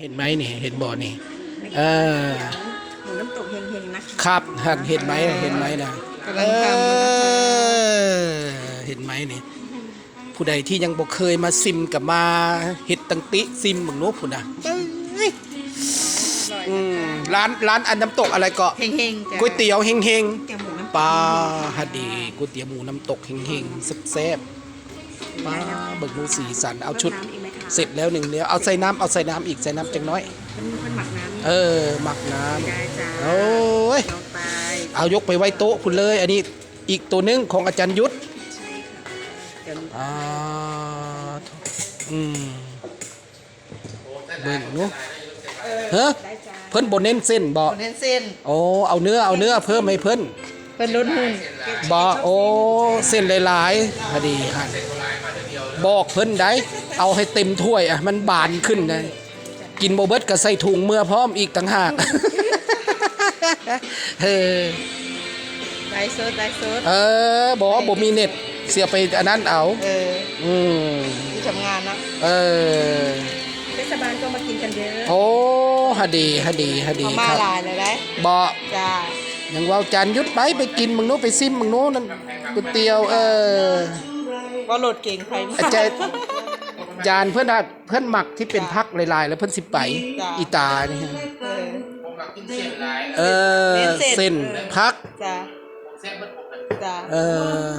เห็นไหมนี่เห็นบ่อนี่เออหมูน้ำตกเฮงๆนะคะครับหันเห็นไหมเห็นไหมนะกำลังทำนะคะเออเห็นไหมนี่ผู้ใดที่ยังบ่เคยมาซิมกับมาเห็ดตังติซิมบังโน้ผู้นะเอ้ยอืมร้านร้านอันน้ำตกอะไรก็เฮงๆจ้ะก๋วยเตี๋ยวเฮงเฮงเตี๋ยวหมูน้ำๆปลาฮัดดีก๋วยเตี๋ยวหมูน้ำตกเฮงเฮงๆแซ่บๆ ปลาเบิกดูสีสันเอาชุดน้ำอีกไหมคะเสร็จแล้วหนึ่งเดียวเอาใส่น้ำเอาใส่น้ำอีกใส่น้ำจังน้อยเป็นเป็นหมักน้ำเออหมักน้ำได้จ้าโอ้ยลงไปเอายกไปไว้โต๊ะคุณเลย อันนี้อีกตัวหนึงของอาจารย์ยุทธใช่ค่ะเดี๋ยวอ่าอืมเบิ่งเนาะเฮ้อได้จ้าเพิ่นบ่เน้นเส้นบ่เน้นเส้นโอ้เอาเนื้อเอาเนื้อเพิ่มให้เพิ่น เป็นรุ่นหุ่นบ่โอ้เส้นหลายๆพอดีหั่นบอกเพิ่นได้เอาให้เต็มถ้วยอะมันบานขึ้นนะกินบ่เบิดก็ใส่ถุงเมื่อพร้อมอีกต่างหากเฮ้อได้โซดได้โซดเออบอกว่าบ่มีเน็ตเสียไปอันนั้นเอา เออ อืมที่ทำงานเนาะเออเทศบาลก็มากินกันเยอะ โอ้ฮะดีฮะดีฮะดีมาม่าครับลายเลยได้บอกจ้า ยังว่าจานยุดไปไปกินมึงนู้นไปซิมมึงนู้นนั่นก๋วยเตี๋ยวเออว่าโหลดเก่งใครมาก อาจารย์จานเพื่อนหัดเพื่อนหมักที่เป็นพักลายๆ แล้วเพื่อนสิไปจ้ะ อีตานี่ฮะเออเออเน้นเส้น เส้นพัก จ้าจ้าเออ